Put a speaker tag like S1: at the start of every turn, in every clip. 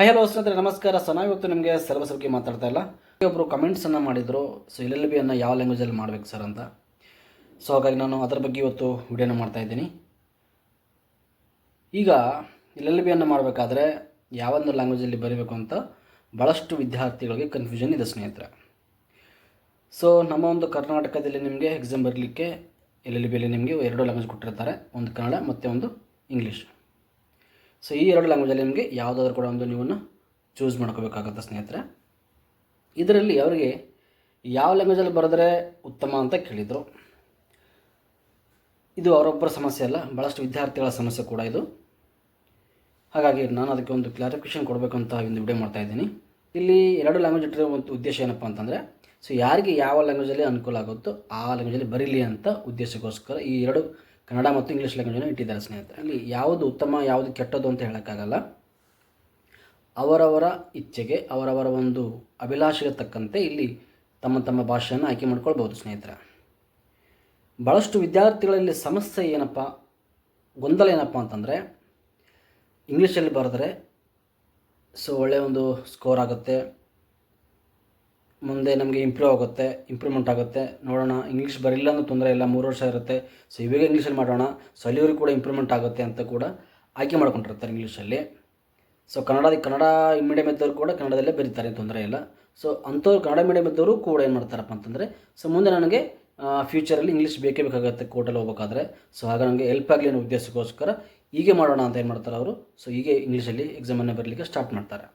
S1: Hello ಸ್ನೇಹಿತರೆ, ನಮಸ್ಕಾರ. ಸನಾ ಇವತ್ತು ನಿಮಗೆ ಸಿಲೆಬಸ್ ಬಗ್ಗೆ ಮಾತಾಡ್ತಾ ಇಲ್ಲ. ಒಬ್ಬರು ಕಮೆಂಟ್ಸನ್ನು ಮಾಡಿದರು. ಸೊ ಎಲ್ ಎಲ್ ಬಿಯನ್ನು ಯಾವ ಲ್ಯಾಂಗ್ವೇಜಲ್ಲಿ ಮಾಡಬೇಕು ಸರ್ ಅಂತ. ಸೊ ಹಾಗಾಗಿ ನಾನು ಅದರ ಬಗ್ಗೆ ಇವತ್ತು ವಿಡಿಯೋನ ಮಾಡ್ತಾ ಇದ್ದೀನಿ. ಈಗ ಎಲ್ ಎಲ್ ಬಿಯನ್ನು ಮಾಡಬೇಕಾದ್ರೆ ಯಾವೊಂದು ಲ್ಯಾಂಗ್ವೇಜಲ್ಲಿ ಬರೀಬೇಕು ಅಂತ ಭಾಳಷ್ಟು ವಿದ್ಯಾರ್ಥಿಗಳಿಗೆ ಕನ್ಫ್ಯೂಷನ್ ಇದೆ ಸ್ನೇಹಿತರೆ. ಸೊ ನಮ್ಮ ಒಂದು ಕರ್ನಾಟಕದಲ್ಲಿ ನಿಮಗೆ ಎಕ್ಸಾಮ್ ಬರಲಿಕ್ಕೆ ಎಲ್ ಎಲ್ ಬಿಯಲ್ಲಿ ನಿಮಗೆ ಎರಡು ಲ್ಯಾಂಗ್ವೇಜ್ ಕೊಟ್ಟಿರ್ತಾರೆ. ಒಂದು ಕನ್ನಡ, ಮತ್ತು ಒಂದು ಇಂಗ್ಲೀಷ್ ಸೊ ಈ ಎರಡು ಲ್ಯಾಂಗ್ವೇಜಲ್ಲಿ ನಿಮಗೆ ಯಾವುದಾದ್ರೂ ಕೂಡ ಒಂದು ನೀವನ್ನು ಚೂಸ್ ಮಾಡ್ಕೋಬೇಕಾಗತ್ತೆ ಸ್ನೇಹಿತರೆ. ಇದರಲ್ಲಿ ಅವರಿಗೆ ಯಾವ ಲ್ಯಾಂಗ್ವೇಜಲ್ಲಿ ಬರೆದ್ರೆ ಉತ್ತಮ ಅಂತ ಕೇಳಿದರು. ಇದು ಅವರೊಬ್ಬರ ಸಮಸ್ಯೆ ಅಲ್ಲ ಭಾಳಷ್ಟು ವಿದ್ಯಾರ್ಥಿಗಳ ಸಮಸ್ಯೆ ಕೂಡ ಇದು. ಹಾಗಾಗಿ ನಾನು ಅದಕ್ಕೆ ಒಂದು ಕ್ಲಾರಿಫಿಕೇಷನ್ ಕೊಡಬೇಕು ಅಂತ ಒಂದು ವಿಡಿಯೋ ಮಾಡ್ತಾ ಇದ್ದೀನಿ. ಇಲ್ಲಿ ಎರಡು ಲ್ಯಾಂಗ್ವೇಜ್ ಇಟ್ಟಿರೋ ಒಂದು ಉದ್ದೇಶ ಏನಪ್ಪ ಅಂತಂದರೆ ಸೊ ಯಾರಿಗೆ ಯಾವ ಲ್ಯಾಂಗ್ವೇಜಲ್ಲಿ ಅನುಕೂಲ ಆಗುತ್ತೋ ಆ ಲ್ಯಾಂಗ್ವೇಜಲ್ಲಿ ಬರೀಲಿ ಅಂತ ಉದ್ದೇಶಕ್ಕೋಸ್ಕರ ಈ ಎರಡು ಕನ್ನಡ ಮತ್ತು ಇಂಗ್ಲೀಷ್ ಲ್ಯಾಂಗ್ವೇಜನ್ನು ಇಟ್ಟಿದ್ದಾರೆ ಸ್ನೇಹಿತರೆ. ಅಲ್ಲಿ ಯಾವುದು ಉತ್ತಮ, ಯಾವುದು ಕೆಟ್ಟದ್ದು ಅಂತ ಹೇಳೋಕ್ಕಾಗಲ್ಲ. ಅವರವರ ಇಚ್ಛೆಗೆ, ಅವರವರ ಒಂದು ಅಭಿಲಾಷೆಗೆ ತಕ್ಕಂತೆ ಇಲ್ಲಿ ತಮ್ಮ ತಮ್ಮ ಭಾಷೆಯನ್ನು ಆಯ್ಕೆ ಮಾಡ್ಕೊಳ್ಬೋದು ಸ್ನೇಹಿತರೆ. ಭಾಳಷ್ಟು ವಿದ್ಯಾರ್ಥಿಗಳಲ್ಲಿ ಸಮಸ್ಯೆ ಏನಪ್ಪ, ಗೊಂದಲ ಏನಪ್ಪ ಅಂತಂದರೆ, ಇಂಗ್ಲೀಷಲ್ಲಿ ಬರೆದ್ರೆ ಸೊ ಒಳ್ಳೆಯ ಒಂದು ಸ್ಕೋರ್ ಆಗುತ್ತೆ ಮುಂದೆ ನಮಗೆ ಇಂಪ್ರೂವ್ ಆಗುತ್ತೆ ಇಂಪ್ರೂವ್ಮೆಂಟ್ ಆಗುತ್ತೆ. ನೋಡೋಣ ಇಂಗ್ಲೀಷ್ ಬರಲಿಲ್ಲ ಅಂದ್ರೆ ತೊಂದರೆ ಇಲ್ಲ, ಮೂರು ವರ್ಷ ಇರುತ್ತೆ. ಸೊ ಇವಾಗ ಇಂಗ್ಲೀಷಲ್ಲಿ ಮಾಡೋಣ. ಸೊ ಕೂಡ ಇಂಪ್ರೂವ್ಮೆಂಟ್ ಆಗುತ್ತೆ ಅಂತ ಕೂಡ ಆಯ್ಕೆ ಮಾಡ್ಕೊಂಡಿರ್ತಾರೆ ಇಂಗ್ಲೀಷಲ್ಲಿ ಸೊ ಕನ್ನಡ ಕನ್ನಡ ಮೀಡಿಯಮ್ ಇದ್ದವರು ಕೂಡ ಕನ್ನಡದಲ್ಲೇ ಬರೀತಾರೆ, ತೊಂದರೆ ಇಲ್ಲ. ಸೊ ಅಂಥವ್ರು ಕನ್ನಡ ಮೀಡಿಯಮ್ ಇದ್ದವರು ಕೂಡ ಏನು ಮಾಡ್ತಾರಪ್ಪ ಅಂತಂದರೆ ಸೊ ಮುಂದೆ ನನಗೆ ಫ್ಯೂಚರಲ್ಲಿ ಇಂಗ್ಲೀಷ್ ಬೇಕೇ ಬೇಕಾಗುತ್ತೆ ಕೋರ್ಟಲ್ಲಿ ಹೋಗ್ಬೇಕಾದ್ರೆ. ಸೊ ಆಗ ನನಗೆ ಹೆಲ್ಪ್ ಆಗಲಿ ಅನ್ನೋ ಉದ್ದೇಶಕ್ಕೋಸ್ಕರ ಹೀಗೆ ಮಾಡೋಣ ಅಂತ ಏನು ಮಾಡ್ತಾರೆ ಅವರು? ಸೊ ಹೀಗೆ ಇಂಗ್ಲೀಷಲ್ಲಿ ಎಕ್ಸಾಮನ್ನು ಬರಲಿಕ್ಕೆ ಸ್ಟಾರ್ಟ್ ಮಾಡ್ತಾರೆ.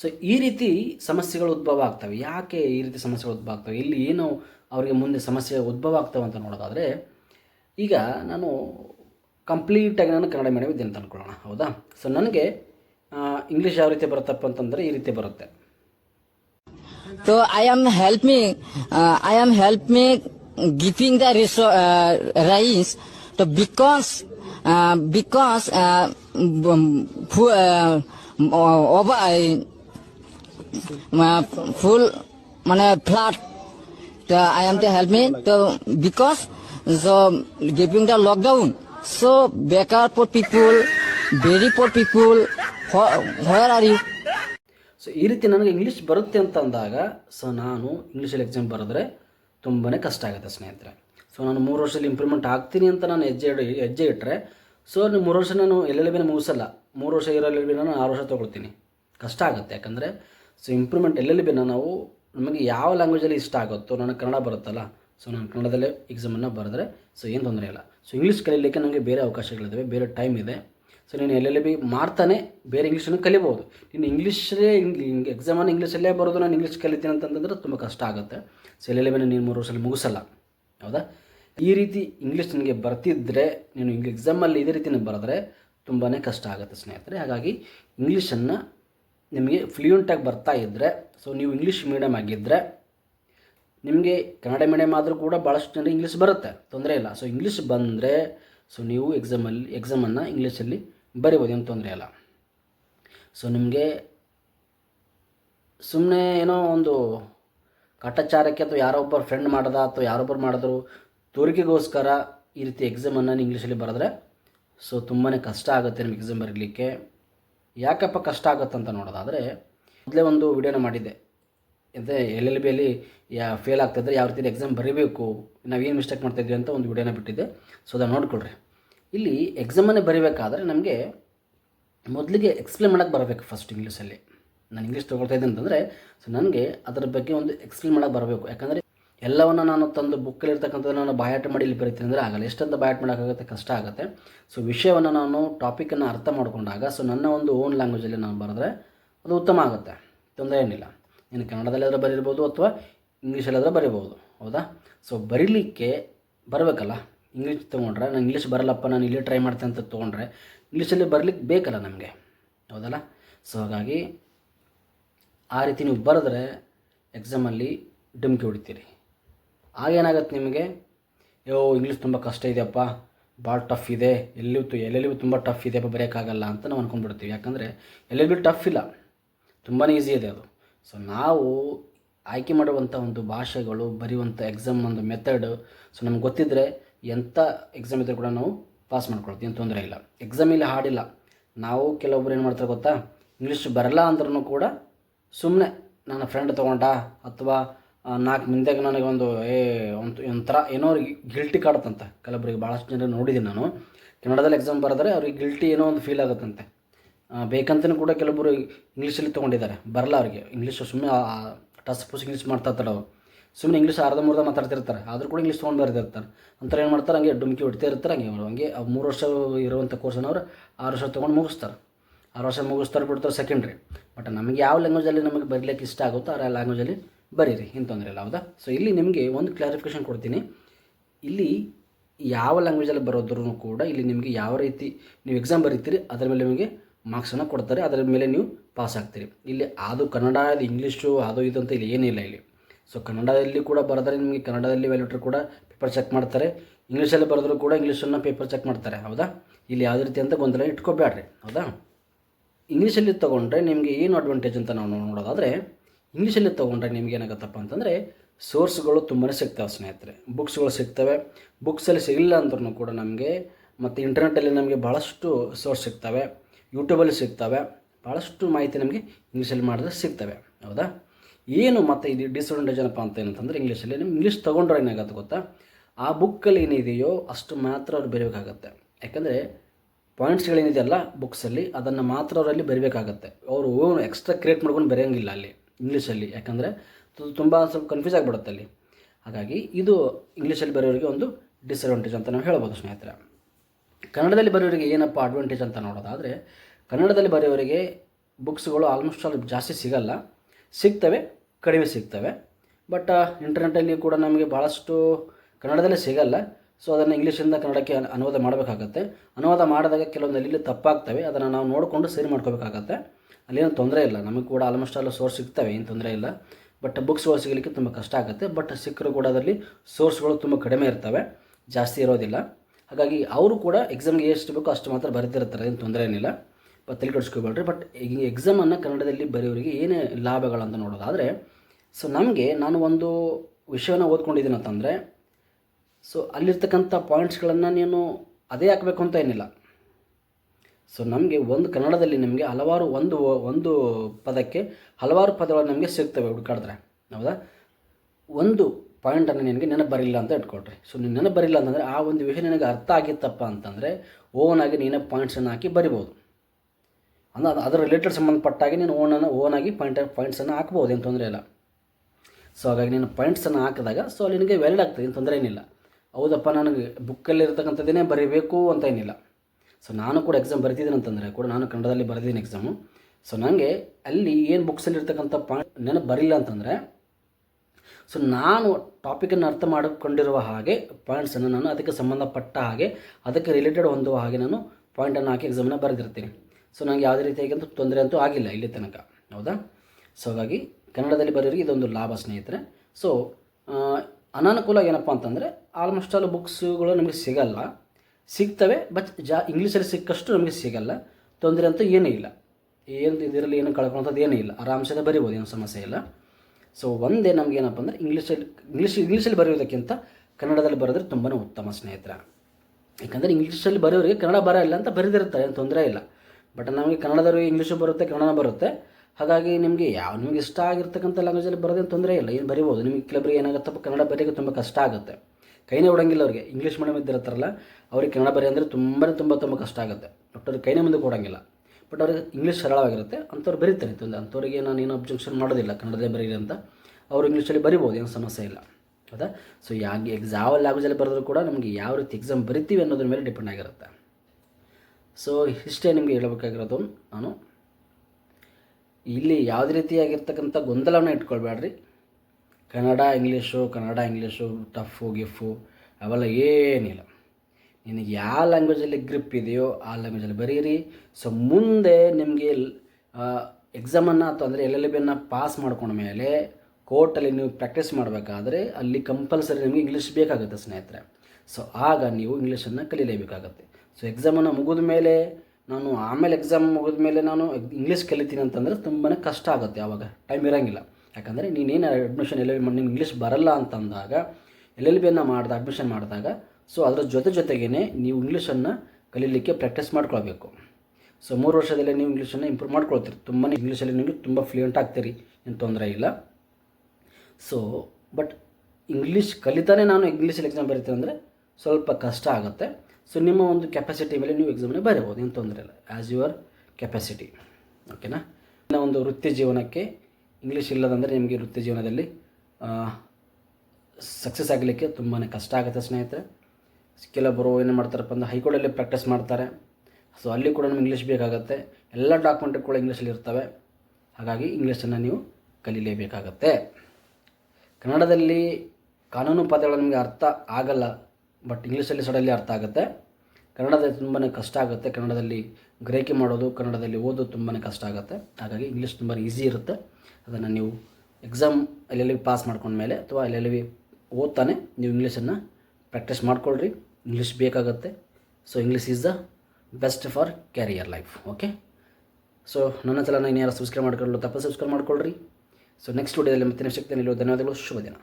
S1: ಸೊ ಈ ರೀತಿ ಸಮಸ್ಯೆಗಳು ಉದ್ಭವ ಆಗ್ತವೆ. ಯಾಕೆ ಈ ರೀತಿ ಸಮಸ್ಯೆಗಳು ಉದ್ಭವ ಆಗ್ತವೆ? ಇಲ್ಲಿ ಏನು ಅವರಿಗೆ ಮುಂದೆ ಸಮಸ್ಯೆ ಉದ್ಭವ ಆಗ್ತವೆ ಅಂತ ನೋಡೋದಾದರೆ, ಈಗ ನಾನು ಕಂಪ್ಲೀಟಾಗಿ ನಾನು ಕನ್ನಡ ಮೇಡಮ್ ಇದ್ದೇನೆ ಅಂತ ಹೌದಾ? ಸೊ ನನಗೆ ಇಂಗ್ಲೀಷ್ ಯಾವ ರೀತಿ ಬರುತ್ತಪ್ಪ ಅಂತಂದರೆ ಈ ರೀತಿ ಬರುತ್ತೆ.
S2: So I am help me I am help me giving the resources to because because full মানে flat. তো I am to help me to, because so giving the lockdown. So better poor people very poor people, wh- where are
S1: so ಈ ರೀತಿ ನನಗೆ English ಬರುತ್ತೆ ಅಂತ ಅಂದಾಗ so ನಾನು ಇಂಗ್ಲೀಷಲ್ಲಿ ಎಕ್ಸಾಮ್ ಬರೆದ್ರೆ ತುಂಬಾ ಕಷ್ಟ ಆಗುತ್ತೆ ಸ್ನೇಹಿತರೆ. ಸೊ ನಾನು ಮೂರು ವರ್ಷದಲ್ಲಿ ಇಂಪ್ರೂವ್ಮೆಂಟ್ ಆಗ್ತೀನಿ ಅಂತ ನಾನು ಹೆಜ್ಜೆ ಇಡಿ, ಹೆಜ್ಜೆ ಇಟ್ಟರೆ ಸೊ ನೀವು ಮೂರು ವರ್ಷ ನಾನು ಎಲ್ ಎಲ್ ಮುಗಿಸಲ್ಲ. ಮೂರು ವರ್ಷ ಇರೋ ನಾನು ಆರು ವರ್ಷ ತೊಗೊಳ್ತೀನಿ. ಕಷ್ಟ ಆಗುತ್ತೆ ಯಾಕಂದರೆ ಸೊ ಇಂಪ್ರೂವ್ಮೆಂಟ್ ಎಲ್ಲೆಲ್ಲಿ ಬೇನ ನಾವು ನಮಗೆ ಯಾವ ಲ್ಯಾಂಗ್ವೇಜಲ್ಲಿ ಇಷ್ಟ ಆಗುತ್ತೋ, ನನಗೆ ಕನ್ನಡ ಬರುತ್ತಲ್ಲ ಸೊ ನಾನು ಕನ್ನಡದಲ್ಲೇ ಎಕ್ಸಾಮನ್ನು ಬರೆದ್ರೆ ಸೊ ಏನು ತೊಂದರೆ ಇಲ್ಲ. ಸೊ ಇಂಗ್ಲೀಷ್ ಕಲೀಲಿಕ್ಕೆ ನನಗೆ ಬೇರೆ ಅವಕಾಶಗಳಿದ್ದಾವೆ ಬೇರೆ ಟೈಮ್ ಇದೆ. ಸೊ ನೀನು ಎಲ್ಲೆಲ್ಲಿ ಎಲ್ ಬಿ ಮಾಡ್ತಾನೆ ಬೇರೆ ಇಂಗ್ಲೀಷನ್ನು ಕಲಿಬೋದು. ನೀನು ಹಿಂಗೆ ಎಕ್ಸಾಮನ್ನು ಇಂಗ್ಲೀಷಲ್ಲೇ ಬರೋದು, ನಾನು ಇಂಗ್ಲೀಷ್ ಕಲಿತೀನಿ ಅಂತಂತಂದ್ರೆ ತುಂಬ ಕಷ್ಟ ಆಗುತ್ತೆ. ಸೊ ಎಲ್ಲೆಲ್ಲಿ ಬೇನೆ ನೀನು ಮೂರು ವರ್ಷದಲ್ಲಿ ಮುಗಿಸಲ್ಲ. ಹೌದಾ? ಈ ರೀತಿ ಇಂಗ್ಲೀಷ್ ನಿನಗೆ ಬರ್ತಿದ್ದರೆ ನೀನು ಇಂಗ್ ಎಕ್ಸಾಮಲ್ಲಿ ಇದೇ ರೀತಿ ಬರೆದ್ರೆ ತುಂಬಾ ಕಷ್ಟ ಆಗುತ್ತೆ ಸ್ನೇಹಿತರೆ. ಹಾಗಾಗಿ ಇಂಗ್ಲೀಷನ್ನು ನಿಮಗೆ ಫ್ಲೂಯೆಂಟಾಗಿ ಬರ್ತಾ ಇದ್ದರೆ ಸೊ ನೀವು ಇಂಗ್ಲೀಷ್ ಮೀಡಿಯಮ್ ಆಗಿದ್ದರೆ ನಿಮಗೆ ಕನ್ನಡ ಮೀಡಿಯಮ್ ಆದರೂ ಕೂಡ ಭಾಳಷ್ಟು ಜನರಿಗೆ ಇಂಗ್ಲೀಷ್ ಬರುತ್ತೆ, ತೊಂದರೆ ಇಲ್ಲ. ಸೊ ಇಂಗ್ಲೀಷ್ ಬಂದರೆ ಸೊ ನೀವು ಎಕ್ಸಾಮಲ್ಲಿ ಎಕ್ಸಾಮನ್ನು ಇಂಗ್ಲೀಷಲ್ಲಿ ಬರಿಬೋದು, ಏನು ತೊಂದರೆ ಇಲ್ಲ. ಸೊ ನಿಮಗೆ ಸುಮ್ಮನೆ ಏನೋ ಒಂದು ಕಾಟಾಚಾರಕ್ಕೆ ಅಥವಾ ಯಾರೊಬ್ಬರು ಫ್ರೆಂಡ್ ಮಾಡ್ದ ಅಥವಾ ಯಾರೊಬ್ಬರು ಮಾಡಿದ್ರು, ತೋರಿಕೆಗೋಸ್ಕರ ಈ ರೀತಿ ಎಕ್ಸಾಮನ್ನು ಇಂಗ್ಲೀಷಲ್ಲಿ ಬರೆದ್ರೆ ಸೊ ತುಂಬಾ ಕಷ್ಟ ಆಗುತ್ತೆ ನಿಮ್ಗೆ ಎಕ್ಸಾಮ್ ಬರೀಲಿಕ್ಕೆ. ಯಾಕಪ್ಪ ಕಷ್ಟ ಆಗುತ್ತೆ ಅಂತ ನೋಡೋದಾದರೆ, ಮೊದಲೇ ಒಂದು ವಿಡಿಯೋನ ಮಾಡಿದ್ದೆ. ಅಂದರೆ ಎಲ್ ಎಲ್ ಬಿಯಲ್ಲಿ ಯಾ ಫೇಲ್ ಆಗ್ತಿದ್ರೆ ಯಾವ ರೀತಿ ಎಕ್ಸಾಮ್ ಬರೀಬೇಕು ನಾವೇನು ಮಿಸ್ಟೇಕ್ ಮಾಡ್ತಾಯಿದ್ವಿ ಅಂತ ಒಂದು ವಿಡಿಯೋನ ಬಿಟ್ಟಿದ್ದೆ. ಸೊ ಅದನ್ನು ನೋಡ್ಕೊಳ್ರಿ. ಇಲ್ಲಿ ಎಕ್ಸಾಮನ್ನೇ ಬರೀಬೇಕಾದ್ರೆ ನಮಗೆ ಮೊದಲಿಗೆ ಎಕ್ಸ್ಪ್ಲೇನ್ ಮಾಡೋಕ್ಕೆ ಬರಬೇಕು ಫಸ್ಟ್ ಇಂಗ್ಲೀಷಲ್ಲಿ ನಾನು ಇಂಗ್ಲೀಷ್ ತೊಗೊಳ್ತಾ ಇದ್ದೆ ಅಂತಂದರೆ ಸೊ ನನಗೆ ಅದರ ಬಗ್ಗೆ ಒಂದು ಎಕ್ಸ್ಪ್ಲೇನ್ ಮಾಡೋಕ್ಕೆ ಬರಬೇಕು. ಯಾಕಂದರೆ ಎಲ್ಲವನ್ನು ನಾನು ತಂದು ಬುಕ್ಕಲ್ಲಿರ್ತಕ್ಕಂಥದ್ದು ನಾನು ಬಾಯಾಟ ಮಾಡಿ ಇಲ್ಲಿ ಬರೀತೀನಿ ಅಂದರೆ ಆಗಲ್ಲ. ಎಷ್ಟಂತ ಬಾಯಾಟ ಮಾಡೋಕ್ಕಾಗುತ್ತೆ ಕಷ್ಟ ಆಗುತ್ತೆ. ಸೊ ವಿಷಯವನ್ನು ನಾನು ಟಾಪಿಕನ್ನು ಅರ್ಥ ಮಾಡಿಕೊಂಡಾಗ ಸೊ ನನ್ನ ಒಂದು ಓನ್ ಲ್ಯಾಂಗ್ವೇಜಲ್ಲಿ ನಾನು ಬರೆದ್ರೆ ಅದು ಉತ್ತಮ ಆಗುತ್ತೆ. ತೊಂದರೆ ಏನಿಲ್ಲ. ನೀನು ಕನ್ನಡದಲ್ಲಾದರೂ ಬರೀರ್ಬೋದು ಅಥವಾ ಇಂಗ್ಲೀಷಲ್ಲಾದರೂ ಬರೀಬೋದು ಹೌದಾ? ಸೊ ಬರೀಲಿಕ್ಕೆ ಬರಬೇಕಲ್ಲ? ಇಂಗ್ಲೀಷ್ ತೊಗೊಂಡ್ರೆ, ನಾನು ಇಂಗ್ಲೀಷ್ ಬರಲ್ಲಪ್ಪ ನಾನು ಇಲ್ಲೇ ಟ್ರೈ ಮಾಡ್ತೇನೆ ಅಂತ ತೊಗೊಂಡ್ರೆ ಇಂಗ್ಲೀಷಲ್ಲಿ ಬರಲಿಕ್ಕೆ ಬೇಕಲ್ಲ ನಮಗೆ? ಹೌದಲ್ಲ? ಸೊ ಹಾಗಾಗಿ ಆ ರೀತಿ ನೀವು ಬರೆದ್ರೆ ಎಕ್ಸಾಮಲ್ಲಿ ಡಿಮ್ಕಿ ಹೊಡಿತೀರಿ. ಆಗೇನಾಗತ್ತೆ ನಿಮಗೆ? ಯೋ, ಇಂಗ್ಲೀಷ್ ತುಂಬ ಕಷ್ಟ ಇದೆಯಪ್ಪ. ಭಾಳ ಟಫ್ ಇದೆ. ಎಲ್ಲಿತ್ತು ಎಲ್ಲೆಲ್ಲಿಗೂ ತುಂಬ ಟಫ್ ಇದೆಯಪ್ಪ ಬರೆಯೋಕ್ಕಾಗಲ್ಲ ಅಂತ ನಾವು ಅಂದ್ಕೊಂಡ್ಬಿಡ್ತೀವಿ ಯಾಕಂದರೆ ಎಲ್ಲೆಲ್ಲಿ ಟಫ್ ಇಲ್ಲ. ತುಂಬಾ ಈಸಿ ಇದೆ ಅದು. ಸೊ ನಾವು ಆಯ್ಕೆ ಮಾಡುವಂಥ ಒಂದು ಭಾಷೆಗಳು ಬರೆಯುವಂಥ ಎಕ್ಸಾಮ್ ಒಂದು ಮೆಥಡ್ ಸೊ ನಮ್ಗೆ ಗೊತ್ತಿದ್ದರೆ ಎಂಥ ಎಕ್ಸಾಮ್ ಇದ್ದರೂ ಕೂಡ ನಾವು ಪಾಸ್ ಮಾಡ್ಕೊಳ್ತೀವಿ ಏನು ತೊಂದರೆ ಇಲ್ಲ. ಎಕ್ಸಾಮ್ ಇಲ್ಲಿ ಹಾಡಿಲ್ಲ. ನಾವು ಕೆಲವೊಬ್ರು ಏನು ಮಾಡ್ತಾರೆ ಗೊತ್ತಾ? ಇಂಗ್ಲೀಷ್ ಬರಲ್ಲ ಅಂದ್ರೂ ಕೂಡ ಸುಮ್ಮನೆ ನನ್ನ ಫ್ರೆಂಡ್ ತೊಗೊಂಡ ಅಥವಾ ನಾಲ್ಕು ಮಂದಿಯಾಗ ನನಗೆ ಒಂದು, ಏ, ಒಂದು, ಒಂಥರ ಏನೋ ಅವ್ರಿಗೆ ಗಿಲ್ಟಿ ಕಾಡುತ್ತಂತೆ. ಕೆಲವೊಬ್ಬರಿಗೆ ಭಾಳಷ್ಟು ಜನ ನೋಡಿದ್ದೀನಿ ನಾನು. ಕನ್ನಡದಲ್ಲಿ ಎಕ್ಸಾಮ್ ಬರೆದ್ರೆ ಅವ್ರಿಗೆ ಗಿಲ್ಟಿ ಏನೋ ಒಂದು ಫೀಲ್ ಆಗುತ್ತಂತೆ. ಬೇಕಂತಲೂ ಕೂಡ ಕೆಲವೊಬ್ಬರು ಇಂಗ್ಲೀಷಲ್ಲಿ ತೊಗೊಂಡಿದ್ದಾರೆ. ಬರಲ್ಲ ಅವ್ರಿಗೆ. ಇಂಗ್ಲೀಷು ಸುಮ್ಮನೆ ಟಸ್ ಪುಸ್ ಇಂಗ್ಲೀಷ್ ಮಾಡ್ತಾ ಇರ್ತಾರೆ ಅವರು. ಸುಮ್ಮನೆ ಇಂಗ್ಲೀಷ್ ಅರ್ಧ ಮುರ್ಧ ಮಾತಾಡ್ತಿರ್ತಾರೆ. ಆದರೂ ಕೂಡ ಇಂಗ್ಲೀಷ್ ತೊಗೊಂಡು ಬರ್ತಿರ್ತಾರೆ. ಅಂತಾರೆ ಏನು ಮಾಡ್ತಾರೆ, ಹಂಗೆ ಡುಮ್ಕಿ ಹೊಡಿತಾ ಇರ್ತಾರೆ ಹಂಗೆ ಅವರು. ಹಂಗೆ ಮೂರು ವರ್ಷ ಇರುವಂಥ ಕೋರ್ಸನ್ನು ಅವರು ಆರು ವರ್ಷ ತೊಗೊಂಡು ಮುಗಿಸ್ತಾರೆ. ಆರು ವರ್ಷ ಮುಗಿಸ್ತಾರೆ ಬಿಡ್ತಾರೆ ಸೆಕೆಂಡ್ರಿ ಬಟ್ ನಮಗೆ ಯಾವ ಲ್ಯಾಂಗ್ವೇಜಲ್ಲಿ ನಮಗೆ ಬರಲಿಕ್ಕೆ ಇಷ್ಟ ಆಗುತ್ತೋ ಆ ಲ್ಯಾಂಗ್ವೇಜಲ್ಲಿ ಬರೀರಿ, ಏನು ತೊಂದರೆ ಇಲ್ಲ, ಹೌದಾ? ಸೊ ಇಲ್ಲಿ ನಿಮಗೆ ಒಂದು ಕ್ಲಾರಿಫಿಕೇಷನ್ ಕೊಡ್ತೀನಿ. ಇಲ್ಲಿ ಯಾವ ಲ್ಯಾಂಗ್ವೇಜಲ್ಲಿ ಬರೋದ್ರೂ ಕೂಡ ಇಲ್ಲಿ ನಿಮಗೆ ಯಾವ ರೀತಿ ನೀವು ಎಕ್ಸಾಮ್ ಬರೀತೀರಿ, ಅದರ ಮೇಲೆ ನಿಮಗೆ ಮಾರ್ಕ್ಸನ್ನು ಕೊಡ್ತಾರೆ, ಅದರ ಮೇಲೆ ನೀವು ಪಾಸ್ ಆಗ್ತೀರಿ. ಇಲ್ಲಿ ಅದು ಕನ್ನಡ ಅದು ಇಂಗ್ಲೀಷು, ಅದು ಇದು ಅಂತ ಇಲ್ಲಿ ಏನಿಲ್ಲ ಇಲ್ಲಿ. ಸೊ ಕನ್ನಡದಲ್ಲಿ ಕೂಡ ಬರೆದ್ರೆ ನಿಮಗೆ ಕನ್ನಡದಲ್ಲಿ ವ್ಯಾಲ್ಯೂಟರ್ ಕೂಡ ಪೇಪರ್ ಚೆಕ್ ಮಾಡ್ತಾರೆ. ಇಂಗ್ಲೀಷಲ್ಲಿ ಬರೆದ್ರೂ ಕೂಡ ಇಂಗ್ಲೀಷನ್ನು ಪೇಪರ್ ಚೆಕ್ ಮಾಡ್ತಾರೆ, ಹೌದಾ? ಇಲ್ಲಿ ಯಾವುದೇ ರೀತಿ ಅಂತ ಗೊಂದಲ ಇಟ್ಕೋಬೇಡ್ರಿ ಹೌದಾ? ಇಂಗ್ಲೀಷಲ್ಲಿ ತೊಗೊಂಡ್ರೆ ನಿಮಗೆ ಏನು ಅಡ್ವಾಂಟೇಜ್ ಅಂತ ನಾವು ನೋಡೋದಾದರೆ ಇಂಗ್ಲೀಷಲ್ಲಿ ತೊಗೊಂಡ್ರೆ ನಿಮ್ಗೆ ಏನಾಗುತ್ತಪ್ಪ ಅಂತಂದರೆ ಸೋರ್ಸ್ಗಳು ತುಂಬಾ ಸಿಗ್ತವೆ ಸ್ನೇಹಿತರೆ. ಬುಕ್ಸ್ಗಳು ಸಿಗ್ತವೆ. ಬುಕ್ಸಲ್ಲಿ ಸಿಗಲಿಲ್ಲ ಅಂದ್ರೂ ಕೂಡ ನಮಗೆ ಮತ್ತು ಇಂಟರ್ನೆಟ್ಟಲ್ಲಿ ನಮಗೆ ಭಾಳಷ್ಟು ಸೋರ್ಸ್ ಸಿಗ್ತವೆ. ಯೂಟ್ಯೂಬಲ್ಲಿ ಸಿಗ್ತವೆ. ಭಾಳಷ್ಟು ಮಾಹಿತಿ ನಮಗೆ ಇಂಗ್ಲೀಷಲ್ಲಿ ಮಾಡಿದ್ರೆ ಸಿಗ್ತವೆ. ಹೌದಾ? ಏನು ಮತ್ತು ಇದು ಡಿಸ್ಅಡ್ವಾಂಟೇಜ್ ಏನಪ್ಪ ಅಂತ ಏನಂತಂದರೆ ಇಂಗ್ಲೀಷಲ್ಲಿ ನಿಮ್ಗೆ ಇಂಗ್ಲೀಷ್ ತೊಗೊಂಡ್ರೆ ಏನಾಗುತ್ತೆ ಗೊತ್ತಾ? ಆ ಬುಕ್ಕಲ್ಲಿ ಏನಿದೆಯೋ ಅಷ್ಟು ಮಾತ್ರ ಅವ್ರು ಬರೀಬೇಕಾಗತ್ತೆ. ಯಾಕಂದರೆ ಪಾಯಿಂಟ್ಸ್ಗಳೇನಿದೆಯಲ್ಲ ಬುಕ್ಸಲ್ಲಿ ಅದನ್ನು ಮಾತ್ರ ಅವರಲ್ಲಿ ಬರಿಬೇಕಾಗತ್ತೆ. ಅವರು ಎಕ್ಸ್ಟ್ರಾ ಕ್ರಿಯೇಟ್ ಮಾಡ್ಕೊಂಡು ಬರೆಯೋಂಗಿಲ್ಲ ಅಲ್ಲಿ. ಇಂಗ್ಲೀಷಲ್ಲಿ, ಯಾಕಂದರೆ ತುಂಬ ಸ್ವಲ್ಪ ಕನ್ಫ್ಯೂಸ್ ಆಗಿಬಿಡುತ್ತೆ ಅಲ್ಲಿ. ಹಾಗಾಗಿ ಇದು ಇಂಗ್ಲೀಷಲ್ಲಿ ಬರೆಯೋರಿಗೆ ಒಂದು ಡಿಸ್ಅಡ್ವಾಂಟೇಜ್ ಅಂತ ನಾವು ಹೇಳ್ಬೋದು ಸ್ನೇಹಿತರೆ. ಕನ್ನಡದಲ್ಲಿ ಬರೆಯೋರಿಗೆ ಏನಪ್ಪ ಅಡ್ವಾಂಟೇಜ್ ಅಂತ ನೋಡೋದಾದರೆ, ಕನ್ನಡದಲ್ಲಿ ಬರೆಯೋರಿಗೆ ಬುಕ್ಸ್ಗಳು ಆಲ್ಮೋಸ್ಟ್ ಆಲ್ ಜಾಸ್ತಿ ಸಿಗಲ್ಲ. ಸಿಗ್ತವೆ, ಕಡಿಮೆ ಸಿಗ್ತವೆ. ಬಟ್ ಇಂಟರ್ನೆಟ್ಟಲ್ಲಿ ಕೂಡ ನಮಗೆ ಭಾಳಷ್ಟು ಕನ್ನಡದಲ್ಲೇ ಸಿಗಲ್ಲ. ಸೊ ಅದನ್ನು ಇಂಗ್ಲೀಷಿಂದ ಕನ್ನಡಕ್ಕೆ ಅನುವಾದ ಮಾಡಬೇಕಾಗತ್ತೆ. ಅನುವಾದ ಮಾಡಿದಾಗ ಕೆಲವೊಂದು ಅಲ್ಲಿ ತಪ್ಪಾಗ್ತವೆ. ಅದನ್ನು ನಾವು ನೋಡಿಕೊಂಡು ಸರಿ ಮಾಡ್ಕೋಬೇಕಾಗತ್ತೆ. ಅಲ್ಲೇನು ತೊಂದರೆ ಇಲ್ಲ. ನಮಗೆ ಕೂಡ ಆಲ್ಮೋಸ್ಟ್ ಆಲ್ ಸೋರ್ಸ್ ಸಿಗ್ತವೆ, ಏನು ತೊಂದರೆ ಇಲ್ಲ. ಬಟ್ ಬುಕ್ಸ್ಗಳು ಸಿಗಲಿಕ್ಕೆ ತುಂಬ ಕಷ್ಟ ಆಗುತ್ತೆ. ಬಟ್ ಸಿಕ್ಕರೂ ಕೂಡ ಅದರಲ್ಲಿ ಸೋರ್ಸ್ಗಳು ತುಂಬ ಕಡಿಮೆ ಇರ್ತವೆ. ಜಾಸ್ತಿ ಇರೋದಿಲ್ಲ. ಹಾಗಾಗಿ ಅವರು ಕೂಡ ಎಕ್ಸಾಮ್ಗೆ ಎಷ್ಟು ಬೇಕೋ ಅಷ್ಟು ಮಾತ್ರ ಬರೆದಿರ್ತಾರೆ. ಏನು ತೊಂದರೆ ಏನಿಲ್ಲ. ಬಟ್ ತಲೆ ಕೆಡಿಸ್ಕೋಬೇಡ್ರಿ ಬಟ್ ಈಗ ಎಕ್ಸಾಮನ್ನು ಕನ್ನಡದಲ್ಲಿ ಬರೆಯೋರಿಗೆ ಏನೇ ಲಾಭಗಳಂತ ನೋಡೋದಾದರೆ ಸೊ ನಮಗೆ ನಾನು ಒಂದು ವಿಷಯನ ಓದ್ಕೊಂಡಿದ್ದೀನಿ ಅಂತಂದರೆ ಸೊ ಅಲ್ಲಿರ್ತಕ್ಕಂಥ ಪಾಯಿಂಟ್ಸ್ಗಳನ್ನು ನೀನು ಅದೇ ಹಾಕಬೇಕು ಅಂತ ಏನಿಲ್ಲ. ಸೊ ನಮಗೆ ಒಂದು ಕನ್ನಡದಲ್ಲಿ ನಿಮಗೆ ಹಲವಾರು ಒಂದು ಒಂದು ಪದಕ್ಕೆ ಹಲವಾರು ಪದಗಳು ನಮಗೆ ಸಿಗ್ತವೆ ಹುಡುಕಾಡಿದ್ರೆ. ಹೌದಾ? ಒಂದು ಪಾಯಿಂಟನ್ನು ನಿನಗೆ ನೆನಪು ಬರಿಲ್ಲ ಅಂತ ಇಟ್ಕೊಳ್ರಿ. ಸೊ ನೀನು ನೆನಪು ಬರಲಿಲ್ಲ ಅಂತಂದರೆ ಆ ಒಂದು ವಿಷಯ ನಿನಗೆ ಅರ್ಥ ಆಗಿತ್ತಪ್ಪ ಅಂತಂದರೆ ಓನಾಗಿ ನೀನೇ ಪಾಯಿಂಟ್ಸನ್ನು ಹಾಕಿ ಬರಿಬೋದು. ಅಂದ್ರೆ ಅದು, ಅದರ ರಿಲೇಟೆಡ್ ಸಂಬಂಧಪಟ್ಟಾಗಿ ನೀನು ಓನನ್ನು ಓನಾಗಿ ಪಾಯಿಂಟ್ ಪಾಯಿಂಟ್ಸನ್ನು ಹಾಕ್ಬೋದು, ಏನು ತೊಂದರೆ ಇಲ್ಲ. ಸೊ ಹಾಗಾಗಿ ನೀನು ಪಾಯಿಂಟ್ಸನ್ನು ಹಾಕಿದಾಗ ಸೊ ಅಲ್ಲಿ ನಿನಗೆ ವ್ಯಾಲಿಡ್ ಆಗ್ತದೆ, ಏನು ತೊಂದರೆ ಏನಿಲ್ಲ. ಹೌದಪ್ಪ, ನನಗೆ ಬುಕ್ಕಲ್ಲಿ ಇರ್ತಕ್ಕಂಥದ್ದೇನೇ ಬರೀಬೇಕು ಅಂತ ಏನಿಲ್ಲ. ಸೊ ನಾನು ಕೂಡ ಎಕ್ಸಾಮ್ ಬರೆದಿದ್ದೀನಿ ಅಂತಂದರೆ ಕೂಡ ನಾನು ಕನ್ನಡದಲ್ಲಿ ಬರೆದಿದ್ದೀನಿ ಎಕ್ಸಾಮು ಸೊ ನನಗೆ ಅಲ್ಲಿ ಏನು ಬುಕ್ಸಲ್ಲಿ ಇರ್ತಕ್ಕಂಥ ಪಾಯಿಂಟ್ ನೆನಪು ಬರಿಲ್ಲ ಅಂತಂದರೆ ಸೊ ನಾನು ಟಾಪಿಕನ್ನು ಅರ್ಥ ಮಾಡಿಕೊಂಡಿರುವ ಹಾಗೆ ಪಾಯಿಂಟ್ಸನ್ನು ನಾನು ಅದಕ್ಕೆ ಸಂಬಂಧಪಟ್ಟ ಹಾಗೆ, ಅದಕ್ಕೆ ರಿಲೇಟೆಡ್ ಹೊಂದುವ ಹಾಗೆ ನಾನು ಪಾಯಿಂಟನ್ನು ಹಾಕಿ ಎಕ್ಸಾಮನ್ನು ಬರೆದಿರ್ತೀನಿ. ಸೊ ನನಗೆ ಯಾವುದೇ ರೀತಿಯಾಗಿ ತೊಂದರೆ ಅಂತೂ ಆಗಿಲ್ಲ ಇಲ್ಲಿ ತನಕ. ಹೌದಾ? ಸೊ ಹಾಗಾಗಿ ಕನ್ನಡದಲ್ಲಿ ಬರೆಯೋರಿಗೆ ಇದೊಂದು ಲಾಭ ಸ್ನೇಹಿತರೆ. ಸೊ ಅನಾನುಕೂಲ ಏನಪ್ಪ ಅಂತಂದರೆ ಆಲ್ಮೋಸ್ಟ್ ಆಲ್ ಬುಕ್ಸ್ಗಳು ನಮಗೆ ಸಿಗಲ್ಲ. ಸಿಗ್ತವೆ ಬಟ್ ಜಾ ಇಂಗ್ಲೀಷಲ್ಲಿ ಸಿಕ್ಕಷ್ಟು ನಮಗೆ ಸಿಗಲ್ಲ. ತೊಂದರೆ ಅಂತೂ ಏನೂ ಇಲ್ಲ. ಏನು ಇದರಲ್ಲಿ ಏನು ಕಳ್ಕೊಳೋಂಥದ್ದು ಏನೂ ಇಲ್ಲ. ಆರಾಮ್ಸೆ ಬರಿಬೋದು, ಏನು ಸಮಸ್ಯೆ ಇಲ್ಲ. ಸೊ ಒಂದೇ ನಮ್ಗೆ ಏನಪ್ಪ ಅಂದರೆ ಇಂಗ್ಲೀಷಲ್ಲಿ ಇಂಗ್ಲೀಷ್ ಇಂಗ್ಲೀಷಲ್ಲಿ ಬರೆಯೋದಕ್ಕಿಂತ ಕನ್ನಡದಲ್ಲಿ ಬರೆದ್ರೆ ತುಂಬಾ ಉತ್ತಮ ಸ್ನೇಹಿತರ. ಯಾಕಂದರೆ ಇಂಗ್ಲೀಷಲ್ಲಿ ಬರೆಯೋರಿಗೆ ಕನ್ನಡ ಬರೋಲ್ಲ ಅಂತ ಬರೆದಿರ್ತಾರೆ, ಏನು ತೊಂದರೆ ಇಲ್ಲ. ಬಟ್ ನಮಗೆ ಕನ್ನಡದವ್ರಿಗೆ ಇಂಗ್ಲೀಷು ಬರುತ್ತೆ, ಕನ್ನಡ ಬರುತ್ತೆ. ಹಾಗಾಗಿ ನಿಮಗೆ ಯಾವ, ನಿಮಗೆ ಇಷ್ಟ ಆಗಿರ್ತಕ್ಕಂಥ ಲ್ಯಾಂಗ್ವೇಜಲ್ಲಿ ಬರೋದೇನು ತೊಂದರೆ ಇಲ್ಲ. ಏನು ಬರಿಬೋದು, ನಿಮಗೆ ಕೆಲವರಿಗೆ ಏನಾಗುತ್ತಪ್ಪ, ಕನ್ನಡ ಬರೆಯೋಕ್ಕೆ ತುಂಬ ಕಷ್ಟ ಆಗುತ್ತೆ. ಕೈನೇ ಕೊಡೋಂಗಿಲ್ಲ ಅವ್ರಿಗೆ. ಇಂಗ್ಲೀಷ್ ಮೀಡಿಯಮ್ ಇದ್ದಿರ್ತಾರಲ್ಲ ಅವ್ರಿಗೆ ಕನ್ನಡ ಬರೆಯ ಅಂದರೆ ತುಂಬಾ ತುಂಬ ತುಂಬ ಕಷ್ಟ ಆಗುತ್ತೆ. ಬಟ್ ಅವ್ರಿಗೆ ಕೈನೇ ಮುಂದೆ ಕೊಡೋಂಗಿಲ್ಲ ಬಟ್ ಅವ್ರಿಗೆ ಇಂಗ್ಲೀಷ್ ಸರಳವಾಗಿರುತ್ತೆ. ಅಂಥವ್ರು ಬರೀತಾರೆ ತೊಂದರೆ ಅಂಥವ್ರಿಗೆ ನಾನು ಏನು ಅಬ್ಜೆಕ್ಷನ್ ಮಾಡೋದಿಲ್ಲ. ಕನ್ನಡದೇ ಬರೀರಿ ಅಂತ. ಅವ್ರು ಇಂಗ್ಲೀಷಲ್ಲಿ ಬರಿಬೋದು, ಏನು ಸಮಸ್ಯೆ ಇಲ್ಲ. ಹೌದಾ? ಸೊ ಯಾಕೆ ಎಕ್ಸಾಮ್ ಲ್ಯಾಂಗ್ವೇಜಲ್ಲಿ ಬರೆದ್ರು ಕೂಡ ನಮಗೆ ಯಾವ ರೀತಿ ಎಕ್ಸಾಮ್ ಬರಿತೀವಿ ಅನ್ನೋದ್ರ ಮೇಲೆ ಡಿಪೆಂಡ್ ಆಗಿರುತ್ತೆ. ಸೊ ಇಷ್ಟೇ ನಿಮಗೆ ಹೇಳಬೇಕಾಗಿರೋದು. ನಾನು ಇಲ್ಲಿ ಯಾವುದೇ ರೀತಿಯಾಗಿರ್ತಕ್ಕಂಥ ಗೊಂದಲವನ್ನು ಇಟ್ಕೊಳ್ಬೇಡ್ರಿ. Kannada, English Kannada, English, tough ಗಿಫು ಅವೆಲ್ಲ ಏನಿಲ್ಲ. ನಿನಗೆ ಯಾವ ಲ್ಯಾಂಗ್ವೇಜಲ್ಲಿ ಗ್ರಿಪ್ ಇದೆಯೋ ಆ ಲ್ಯಾಂಗ್ವೇಜಲ್ಲಿ ಬರೀರಿ. ಸೊ ಮುಂದೆ ನಿಮಗೆ ಎಕ್ಸಾಮನ್ನು ಅಥವಾ ಅಂದರೆ ಎಲ್ ಎಲ್ ಬಿಯನ್ನು ಪಾಸ್ ಮಾಡ್ಕೊಂಡ ಮೇಲೆ ಕೋರ್ಟಲ್ಲಿ ನೀವು ಪ್ರಾಕ್ಟೀಸ್ ಮಾಡಬೇಕಾದ್ರೆ ಅಲ್ಲಿ ಕಂಪಲ್ಸರಿ ನಿಮಗೆ ಇಂಗ್ಲೀಷ್ ಬೇಕಾಗುತ್ತೆ ಸ್ನೇಹಿತರೆ. ಸೊ ಆಗ ನೀವು ಇಂಗ್ಲೀಷನ್ನು ಕಲೀಲೇಬೇಕಾಗತ್ತೆ. ಸೊ ಎಕ್ಸಾಮನ್ನು ಮುಗಿದ ಮೇಲೆ ನಾನು ಆಮೇಲೆ ಎಕ್ಸಾಮ್ ಮುಗಿದ ಮೇಲೆ ನಾನು ಇಂಗ್ಲೀಷ್ ಕಲಿತೀನಿ ಅಂತಂದರೆ ತುಂಬಾ ಕಷ್ಟ ಆಗುತ್ತೆ ಆವಾಗ ಟೈಮ್ ಇರೋಂಗಿಲ್ಲ. ಯಾಕಂದರೆ ನೀನೇನು ಅಡ್ಮಿಷನ್ ಎಲ್ ಎಲ್ ನಿಮ್ಗೆ ಇಂಗ್ಲೀಷ್ ಬರಲ್ಲ ಅಂತಂದಾಗ ಎಲ್ ಎಲ್ ಬಿಯನ್ನು ಮಾಡಿದ ಅಡ್ಮಿಷನ್ ಮಾಡಿದಾಗ ಸೊ ಅದರ ಜೊತೆ ಜೊತೆಗೇ ನೀವು ಇಂಗ್ಲೀಷನ್ನು ಕಲೀಲಿಕ್ಕೆ ಪ್ರಾಕ್ಟೀಸ್ ಮಾಡ್ಕೊಳ್ಬೇಕು. ಸೊ ಮೂರು ವರ್ಷದಲ್ಲೇ ನೀವು ಇಂಗ್ಲೀಷನ್ನು ಇಂಪ್ರೂವ್ ಮಾಡ್ಕೊಳ್ತೀರಿ. ತುಂಬಾ ಇಂಗ್ಲೀಷಲ್ಲಿ ನೀವು ತುಂಬ ಫ್ಲೂಯೆಂಟ್ ಆಗ್ತೀರಿ, ಏನು ತೊಂದರೆ ಇಲ್ಲ. ಸೊ ಬಟ್ ಇಂಗ್ಲೀಷ್ ಕಲಿತಾನೆ ನಾನು ಇಂಗ್ಲೀಷಲ್ಲಿ ಎಕ್ಸಾಮ್ ಬರೀತೀನಿ ಅಂದರೆ ಸ್ವಲ್ಪ ಕಷ್ಟ ಆಗುತ್ತೆ. ಸೊ ನಿಮ್ಮ ಒಂದು ಕೆಪಾಸಿಟಿ ಮೇಲೆ ನೀವು ಎಕ್ಸಾಮ್ನ ಬರೀಬೋದು, ಏನು ತೊಂದರೆ ಇಲ್ಲ. ಆ್ಯಸ್ ಯುವರ್ ಕೆಪಾಸಿಟಿ ಓಕೆನಾ ಒಂದು ವೃತ್ತಿ ಜೀವನಕ್ಕೆ ಇಂಗ್ಲೀಷ್ ಇಲ್ಲದಂದರೆ ನಿಮಗೆ ವೃತ್ತಿ ಜೀವನದಲ್ಲಿ ಸಕ್ಸಸ್ ಆಗಲಿಕ್ಕೆ ತುಂಬಾ ಕಷ್ಟ ಆಗುತ್ತೆ ಸ್ನೇಹಿತರೆ. ಕೆಲವೊಬ್ಬರು ಏನು ಮಾಡ್ತಾರಪ್ಪ ಅಂದರೆ ಹೈಕೋರ್ಟಲ್ಲಿ ಪ್ರಾಕ್ಟೀಸ್ ಮಾಡ್ತಾರೆ. ಸೊ ಅಲ್ಲಿ ಕೂಡ ನಮ್ಗೆ ಇಂಗ್ಲೀಷ್ ಬೇಕಾಗುತ್ತೆ. ಎಲ್ಲ ಡಾಕ್ಯುಮೆಂಟ್ ಕೂಡ ಇಂಗ್ಲೀಷಲ್ಲಿ ಇರ್ತವೆ. ಹಾಗಾಗಿ ಇಂಗ್ಲೀಷನ್ನು ನೀವು ಕಲೀಲೇಬೇಕಾಗತ್ತೆ. ಕನ್ನಡದಲ್ಲಿ ಕಾನೂನು ಪದಗಳು ನಿಮಗೆ ಅರ್ಥ ಆಗಲ್ಲ ಬಟ್ ಇಂಗ್ಲೀಷಲ್ಲಿ ಸಡನ್ಲಿ ಅರ್ಥ ಆಗುತ್ತೆ. ಕನ್ನಡದಲ್ಲಿ ತುಂಬಾ ಕಷ್ಟ ಆಗುತ್ತೆ ಕನ್ನಡದಲ್ಲಿ. ಗ್ರಹಿಕೆ ಮಾಡೋದು ಕನ್ನಡದಲ್ಲಿ ಓದೋದು ತುಂಬಾ ಕಷ್ಟ ಆಗುತ್ತೆ. ಹಾಗಾಗಿ ಇಂಗ್ಲೀಷ್ ತುಂಬ ಈಸಿ ಇರುತ್ತೆ. ಅದನ್ನು ನೀವು ಎಕ್ಸಾಮ್ ಎಲ್ಲೆಲ್ಲಿ ಪಾಸ್ ಮಾಡ್ಕೊಂಡ್ಮೇಲೆ ಅಥವಾ ಅಲ್ಲೆಲ್ಲಿ ಓದ್ತಾನೆ ನೀವು ಇಂಗ್ಲೀಷನ್ನು ಪ್ರಾಕ್ಟೀಸ್ ಮಾಡ್ಕೊಳ್ರಿ. ಇಂಗ್ಲೀಷ್ ಬೇಕಾಗುತ್ತೆ. So English is the best for career life okay so ನನ್ನ ಚಾನಲ್ನ ಇನ್ಯಾರು ಸಬ್ಸ್ಕ್ರೈಬ್ ಮಾಡ್ಕೊಳ್ಳೋ ತಪ್ಪು ಸಬ್ಸ್ಕ್ರೈಬ್ ಮಾಡ್ಕೊಳ್ರಿ. ಸೊ ನೆಕ್ಸ್ಟ್ ವಿಡಿಯೋದಲ್ಲಿ ಮತ್ತೆ ಸಿಗ್ತೇನೆ ಧನ್ಯವಾದಗಳು. ಶುಭ ದಿನ.